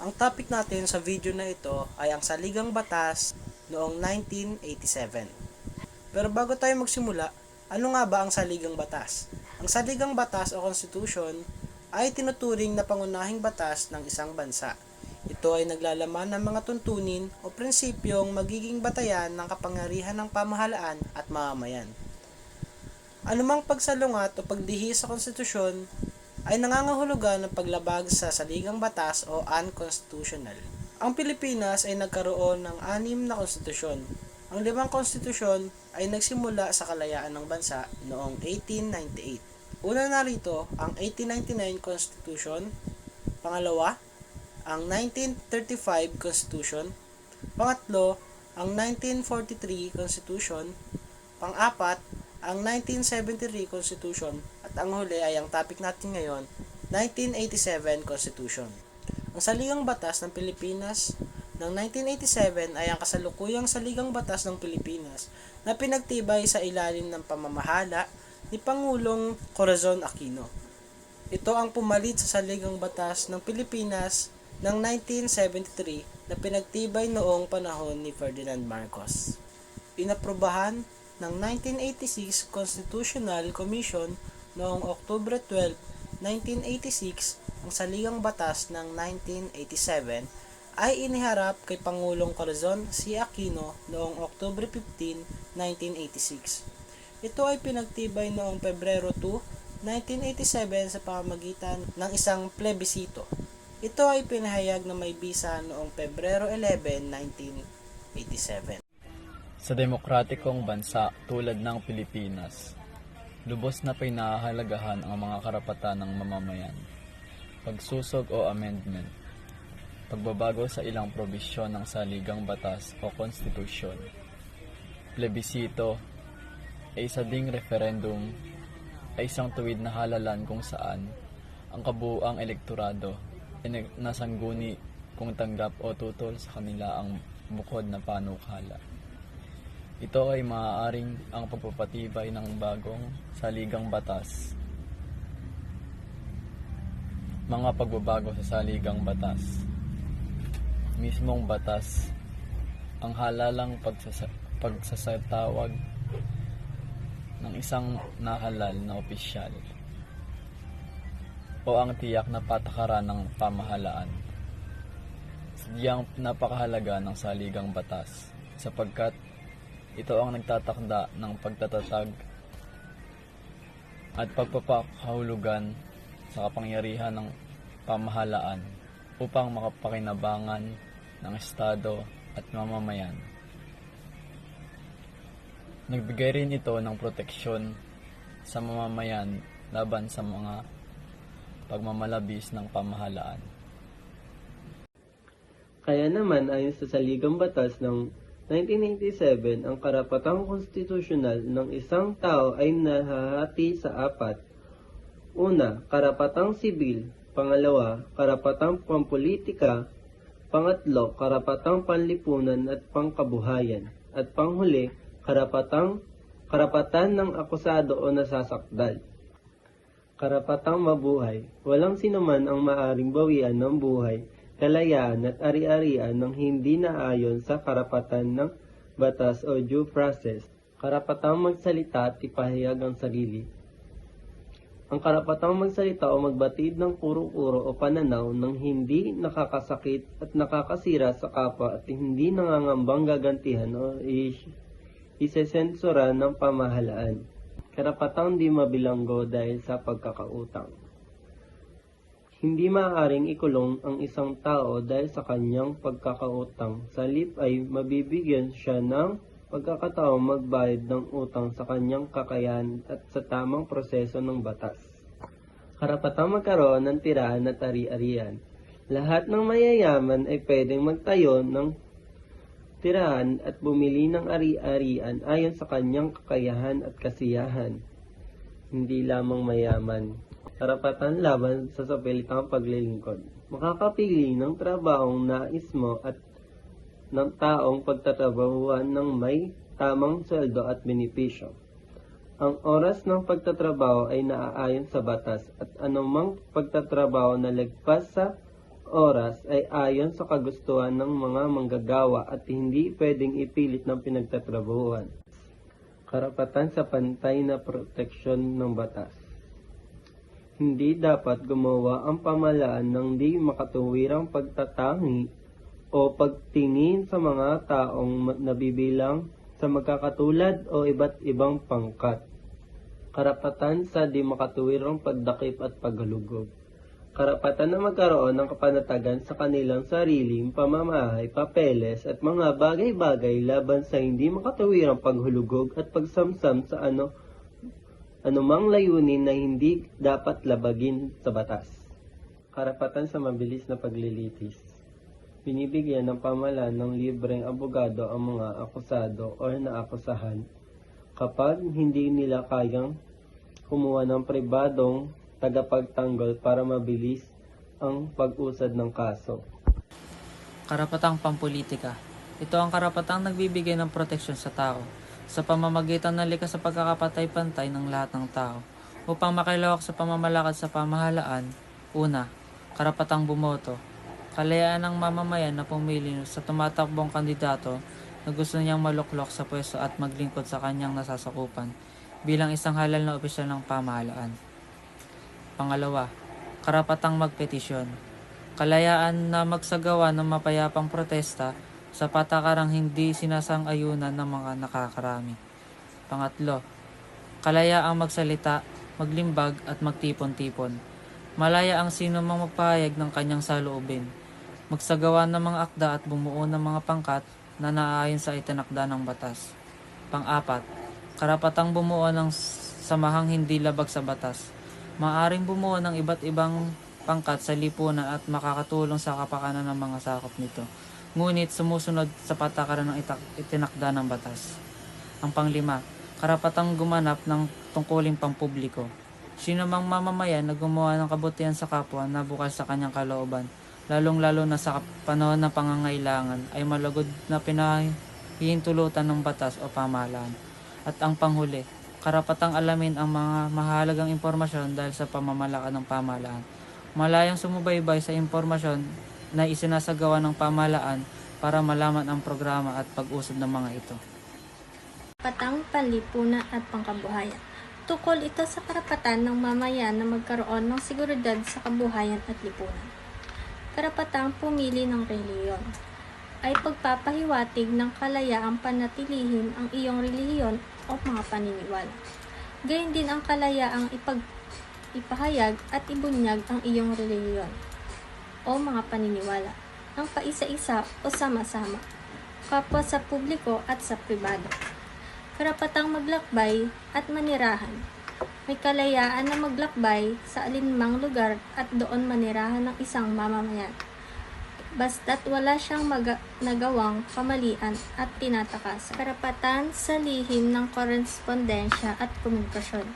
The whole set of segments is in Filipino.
Ang topic natin sa video na ito ay ang saligang batas noong 1987. Pero bago tayo magsimula, ano nga ba ang saligang batas? Ang saligang batas o constitution ay tinuturing na pangunahing batas ng isang bansa. Ito ay naglalaman ng mga tuntunin o prinsipyong magiging batayan ng kapangyarihan ng pamahalaan at mamamayan. Anumang pagsalungat o pagdihi sa konstitusyon ay nangangahulugan ng paglabag sa saligang batas o unconstitutional. Ang Pilipinas ay nagkaroon ng anim na konstitusyon. Ang limang konstitusyon ay nagsimula sa kalayaan ng bansa noong 1898. Una narito ang 1899 Constitution, pangalawa, ang 1935 Constitution, pangatlo, ang 1943 Constitution, pang-apat, ang 1973 Constitution at ang huli ay ang topic natin ngayon, 1987 Constitution. Ang saligang batas ng Pilipinas ng 1987 ay ang kasalukuyang saligang batas ng Pilipinas na pinagtibay sa ilalim ng pamamahala ni Pangulong Corazon Aquino. Ito ang pumalit sa saligang batas ng Pilipinas ng 1973 na pinagtibay noong panahon ni Ferdinand Marcos. Inaprobahan ng 1986 Constitutional Commission noong Oktubre 12, 1986 ang saligang batas ng 1987 ay iniharap kay Pangulong Corazon C. Aquino noong Oktubre 15, 1986. Ito ay pinagtibay noong Pebrero 2, 1987 sa pamamagitan ng isang plebisito. Ito ay pinahayag na may bisa noong Pebrero 11, 1987. Sa demokratikong bansa tulad ng Pilipinas, lubos na pinahahalagahan ang mga karapatan ng mamamayan. Pagsusog o amendment, pagbabago sa ilang probisyon ng saligang batas o konstitusyon. Plebisito ay isa ding referendum ay isang tuwid na halalan kung saan ang kabuuang elektorado ay nasangguni kung tanggap o tutol sa kanila ang bukod na panukala. Ito ay maaaring ang pagpapatibay ng bagong saligang batas. Mga pagbabago sa saligang batas. Mismong batas, ang halalang pagsasa- pagsasatawag ng isang nahalal na opisyal o ang tiyak na patakaran ng pamahalaan. Sadyang napakahalaga ng saligang batas sapagkat ito ang nagtatakda ng pagtatatag at pagpapakahulugan sa kapangyarihan ng pamahalaan upang makapakinabangan ng Estado at mamamayan. Nagbigay rin ito ng proteksyon sa mamamayan laban sa mga pagmamalabis ng pamahalaan. Kaya naman ayon sa saligang batas ng 1987, ang karapatang konstitusyonal ng isang tao ay nahahati sa apat. Una, karapatang sibil. Pangalawa, karapatang pampolitika. Pangatlo, karapatang panlipunan at pangkabuhayan. At panghuli, karapatang karapatan ng akusado o nasasakdal. Karapatang mabuhay. Walang sinuman ang maaring bawian ng buhay, kalayaan at ari-arian ng hindi naayon sa karapatan ng batas o due process. Karapatang magsalita at ipahayag ang sarili. Ang karapatang magsalita o magbatid ng kuro-kuro o pananaw ng hindi nakakasakit at nakakasira sa kapwa at hindi nangangambang gagantihan o is- isesensura ng pamahalaan. Karapatang di mabilanggo dahil sa pagkakautang. Hindi maaaring ikulong ang isang tao dahil sa kanyang pagkakautang. Sa halip ay mabibigyan siya ng pagkakataong magbayad ng utang sa kanyang kakayahan at sa tamang proseso ng batas. Karapatang magkaroon ng tirahan at ari-arian. Lahat ng mayayaman ay pwedeng magtayo ng tirahan at bumili ng ari-arian ayon sa kanyang kakayahan at kasiyahan. Hindi lamang mayaman. Karapatan laban sa sapilitang paglilingkod. Makakapili ng trabahong nais mo at ng taong pagtatrabahuan ng may tamang sweldo at benepisyo. Ang oras ng pagtatrabaho ay naaayon sa batas at anumang pagtatrabaho na lagpas sa oras ay ayon sa kagustuhan ng mga manggagawa at hindi pwedeng ipilit ng pinagtatrabahuan. Karapatan sa pantay na proteksyon ng batas. Hindi dapat gumawa ang pamalaan ng di makatuwirang pagtatangi o pagtingin sa mga taong nabibilang sa magkakatulad o iba't ibang pangkat. Karapatan sa di makatuwirang pagdakip at paghalugog. Karapatan na magkaroon ng kapanatagan sa kanilang sariling pamamahay, papeles at mga bagay-bagay laban sa hindi makatuwirang paghulugog at pagsamsam sa ano anumang layunin na hindi dapat labagin sa batas. Karapatan sa mabilis na paglilitis. Binibigyan ng pamalaan ng libreng abogado ang mga akusado o naakusahan kapag hindi nila kayang kumuha ng pribadong tagapagtanggol para mabilis ang pag-usad ng kaso. Karapatang pampolitika. Ito ang karapatang nagbibigay ng proteksyon sa tao sa pamamagitan ng likas sa pagkakapatay-pantay ng lahat ng tao upang makilawak sa pamamalakad sa pamahalaan. Una, karapatang bumoto. Kalayaan ng mamamayan na pumili sa tumatakbong kandidato na gusto niyang maluklok sa pwesto at maglingkod sa kanyang nasasakupan bilang isang halal na opisyal ng pamahalaan. Pangalawa, karapatang magpetisyon. Kalayaan na magsagawa ng mapayapang protesta sa patakarang hindi sinasang-ayunan ng mga nakakarami. Pangatlo, kalayaang magsalita, maglimbag at magtipon-tipon. Malaya ang sino mang magpahayag ng kanyang saloobin. Magsagawa ng mga akda at bumuo ng mga pangkat na naaayon sa itinakda ng batas. Pang-apat, karapatang bumuo ng samahang hindi labag sa batas. Maaring bumuo ng iba't ibang pangkat sa lipunan at makakatulong sa kapakanan ng mga sakop nito. Ngunit sumusunod sa patakaran ng itinakda ng batas. Ang panglima, karapatang gumanap ng tungkuling pampubliko. Sino mang mamamayan na gumawa ng kabutihan sa kapwa na bukas sa kanyang kalooban, lalong-lalo na sa panahon ng pangangailangan, ay malugod na pinahihintulutan ng batas o pamahalaan. At ang panghuli, karapatang alamin ang mga mahalagang impormasyon dahil sa pamamalakad ng pamahalaan. Malayang sumubaybay sa impormasyon na isinasagawa ng pamahalaan para malaman ang programa at pag-usad ng mga ito. Patang panlipunan at pangkabuhayan. Tukol ito sa karapatan ng mamayan na magkaroon ng seguridad sa kabuhayan at lipunan. Karapatang pumili ng reliyon ay pagpapahiwatig ng kalayaang panatilihin ang iyong relihiyon o mga paniniwala. Gayun din ang kalayaang ipag ipahayag at ibunyag ang iyong relihiyon o mga paniniwala ng paisa-isa o sama-sama, kapwa sa publiko at sa pribado karapatang maglakbay at manirahan. May kalayaan na maglakbay sa alinmang lugar at doon manirahan ng isang mamamayan. Basta't wala siyang maga- nagawang kamalian at tinatakasan. Karapatan sa lihim ng korespondensya at komunikasyon.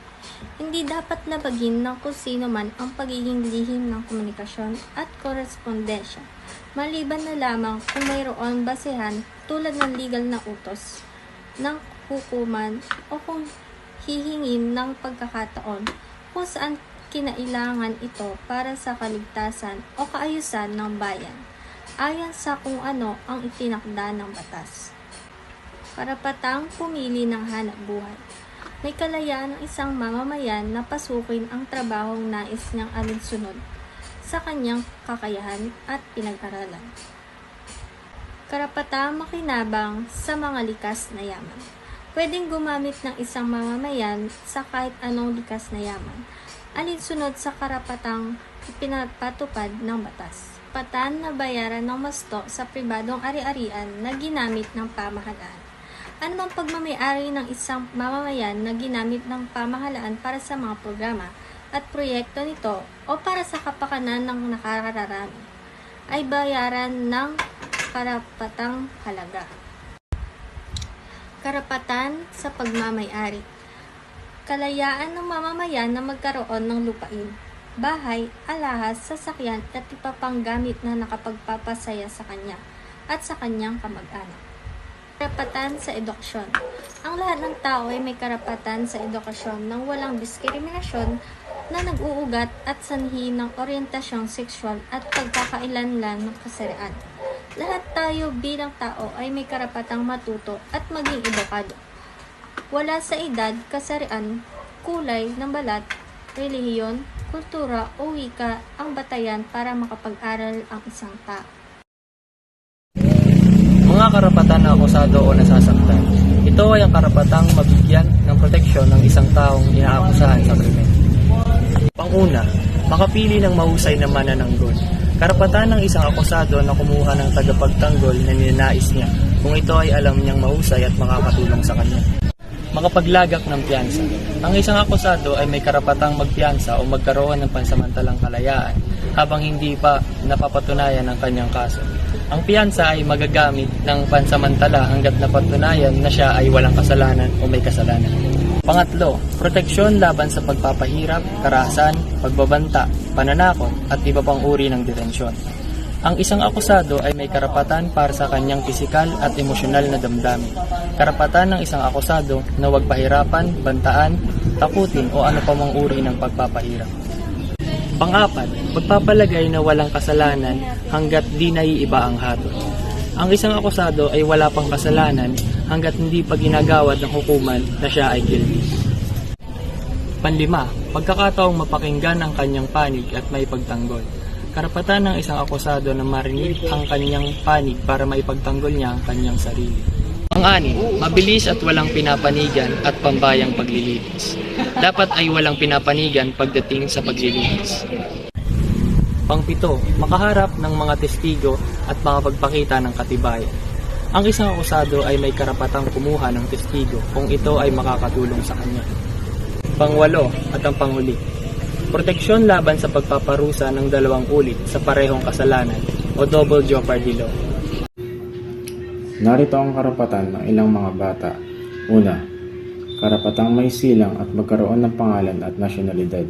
Hindi dapat labagin ng kung sino man ang pagiging lihim ng komunikasyon at korespondensya, maliban na lamang kung mayroon basehan tulad ng legal na utos ng hukuman o kung hihingin ng pagkakataon kung saan kinailangan ito para sa kaligtasan o kaayusan ng bayan, ayon sa kung ano ang itinakda ng batas. Karapatang pumili ng hanap buhay. May kalayaan ng isang mamamayan na pasukin ang trabahong nais niyang alinsunod sa kanyang kakayahan at pinag-aralan. Karapatang makinabang sa mga likas na yaman. Pwedeng gumamit ng isang mamamayan sa kahit anong likas na yaman, alinsunod sa karapatang ipinapatupad ng batas. Patan na bayaran ng masto sa pribadong ari-arian na ginamit ng pamahalaan. Ano mang pagmamayari ng isang mamamayan na ginamit ng pamahalaan para sa mga programa at proyekto nito o para sa kapakanan ng nakararami ay bayaran ng karapatang halaga karapatan sa pagmamayari. Kalayaan ng mamamayan na magkaroon ng lupain, bahay, alahas, sasakyan at ipapanggamit na nakapagpapasaya sa kanya at sa kanyang kamag-anak. Karapatan sa edukasyon. Ang lahat ng tao ay may karapatan sa edukasyon nang walang diskriminasyon na nag-uugat at sanhi ng orientasyong sexual at pagkakailanlan ng kasarian. Lahat tayo bilang tao ay may karapatang matuto at maging edukado. Wala sa edad, kasarian, kulay ng balat, relihiyon, kultura o wika ang batayan para makapag-aral ang isang tao. Mga karapatan na akusado o nasasaktan. Ito ay ang karapatang mabigyan ng proteksyon ng isang taong inaakusahan sa krimen. Panguna, makapili ng mahusay na manananggol. Karapatan ng isang akusado na kumuha ng tagapagtanggol na ninais niya kung ito ay alam niyang mahusay at makakatulong sa kanya. Makapaglagak ng piyansa. Ang isang akusado ay may karapatang magpiyansa o magkaroon ng pansamantalang kalayaan habang hindi pa napapatunayan ang kanyang kaso. Ang piyansa ay magagamit ng pansamantala hanggat napatunayan na siya ay walang kasalanan o may kasalanan. Pangatlo, proteksyon laban sa pagpapahirap, karahasan, pagbabanta, pananakot at iba pang uri ng detensyon. Ang isang akusado ay may karapatan para sa kanyang pisikal at emosyonal na damdamin. Karapatan ng isang akusado na huwag pahirapan, bantaan, takutin o ano pa uri ng pagpapahirap. Pang-apat, pagpapalagay na walang kasalanan hanggat di naiiba ang hatol. Ang isang akusado ay wala pang kasalanan hanggat hindi pa ginagawad ng hukuman na siya ay guilty. Panlima, pagkakataong mapakinggan ang kanyang panig at may pagtanggol. Karapatan ng isang akusado na marinig ang kanyang panig para maipagtanggol niya ang kanyang sarili. Pang-anim, mabilis at walang pinapanigan at pambayang paglilinis. Dapat ay walang pinapanigan pagdating sa paglilinis. Pangpito, makaharap ng mga testigo at makapagpakita ng katibayan. Ang isang akusado ay may karapatang kumuha ng testigo kung ito ay makakatulong sa kanya. Pangwalo at ang panghuli. Proteksyon laban sa pagpaparusa ng dalawang ulit sa parehong kasalanan o double jeopardy law. Narito ang karapatan ng ilang mga bata. Una, karapatang may silang at magkaroon ng pangalan at nasyonalidad.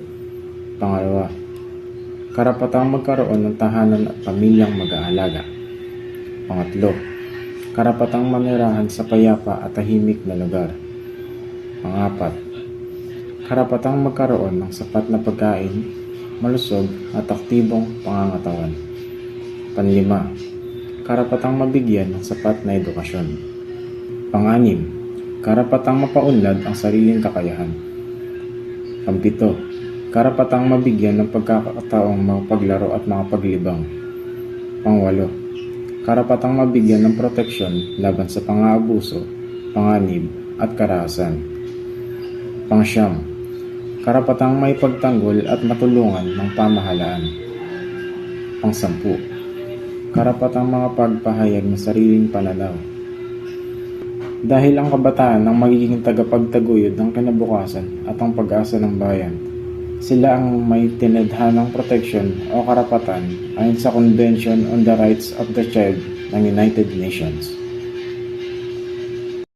Pangalawa, karapatang magkaroon ng tahanan at pamilyang mag-aalaga. Pangatlo, karapatang manirahan sa payapa at tahimik na lugar. Pangapat, karapatang magkaroon ng sapat na pagkain, malusog at aktibong pangangatawan. Panlima, karapatang mabigyan ng sapat na edukasyon. Panganim, karapatang mapaunlad ang sariling kakayahan. Pampito, karapatang mabigyan ng pagkakataong makapaglaro at makapaglibang. Pangwalo, karapatang mabigyan ng proteksyon laban sa pang-aabuso, panganib at karahasan. Pangsyam, karapatang may pagtanggol at matulungan ng pamahalaan. Pangsampu, karapatang mga pagpahayag ng sariling pananaw. Dahil ang kabataan ang magiging tagapagtaguyod ng kinabukasan at ang pag-asa ng bayan, sila ang may tinadhanang proteksyon o karapatan ayon sa Convention on the Rights of the Child ng United Nations.